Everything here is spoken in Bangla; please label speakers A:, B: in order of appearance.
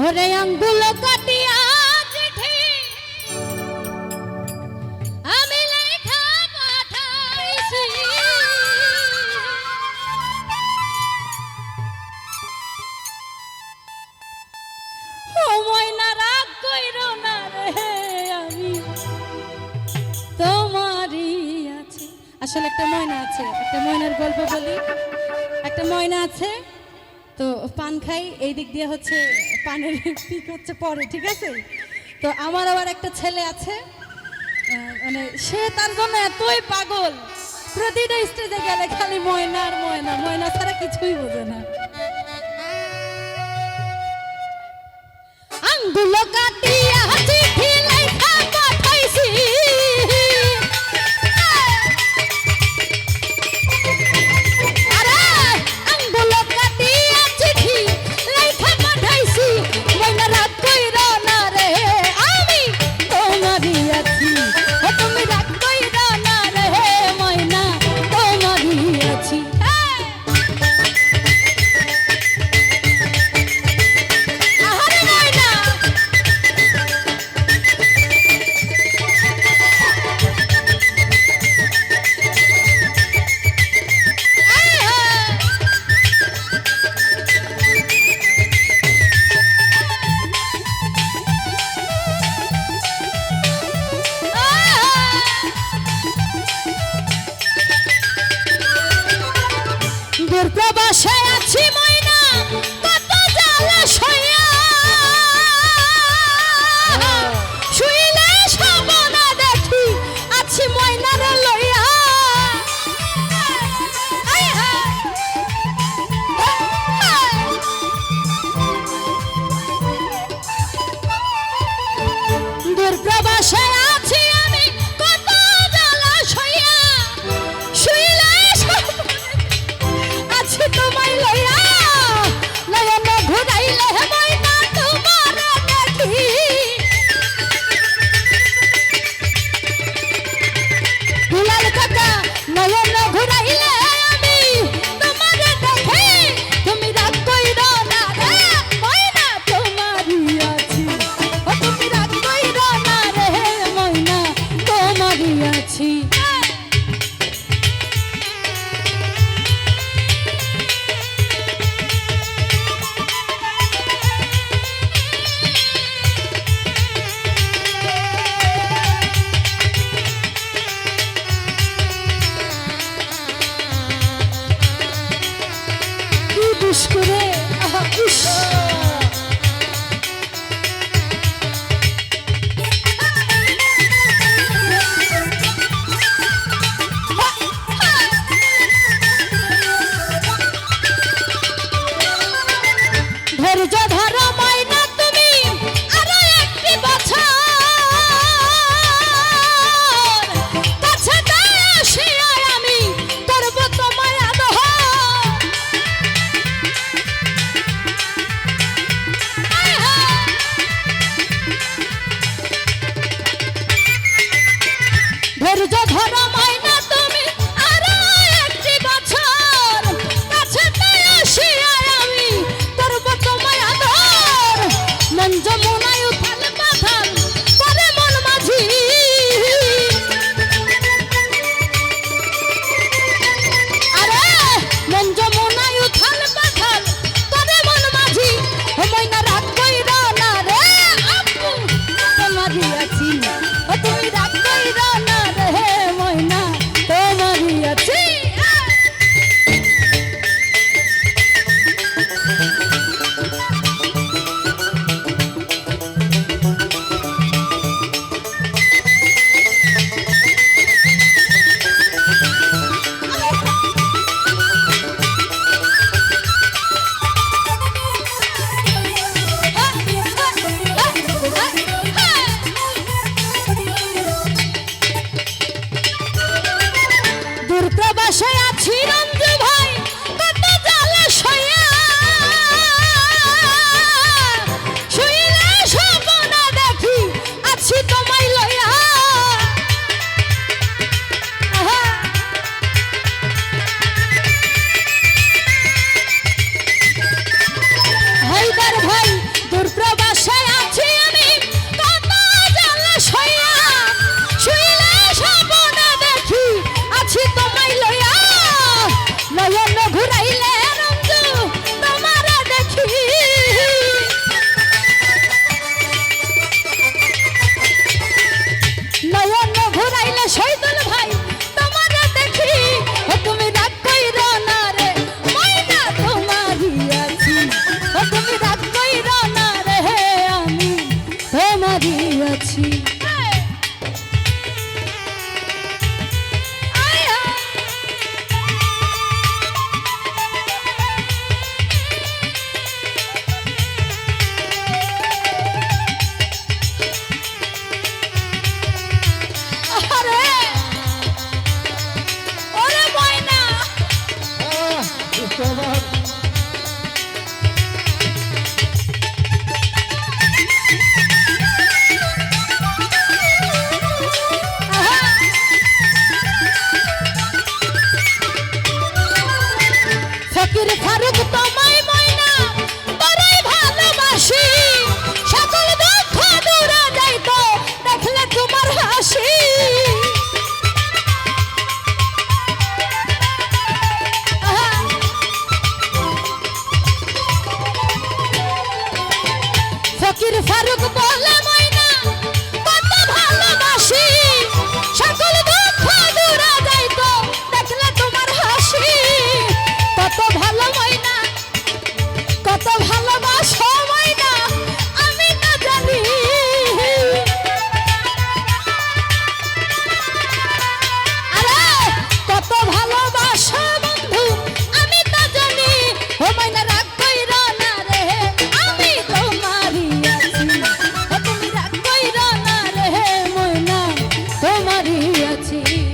A: ওরে আঙ্গুল কাটিয়া চিঠি। আমি লেখা ও ময়না, রাগ না রে আমি। তোমারই আছে। আসলে একটা ময়না আছে, একটা ময়নার গল্প বলি। একটা ময়না আছে তো পান খাই, এই দিক দিয়ে হচ্ছে পানের পিক হচ্ছে পরে, ঠিক আছে? তো আমার আবার একটা ছেলে আছে মানে সে তার জন্য এতই পাগল। প্রতিটা স্টেজে গেলে খালি ময়না আর ময়না ময়না ছাড়া কিছুই বোঝে না। আঙ্গুল aşkına por trabalhar tiro daria a ti.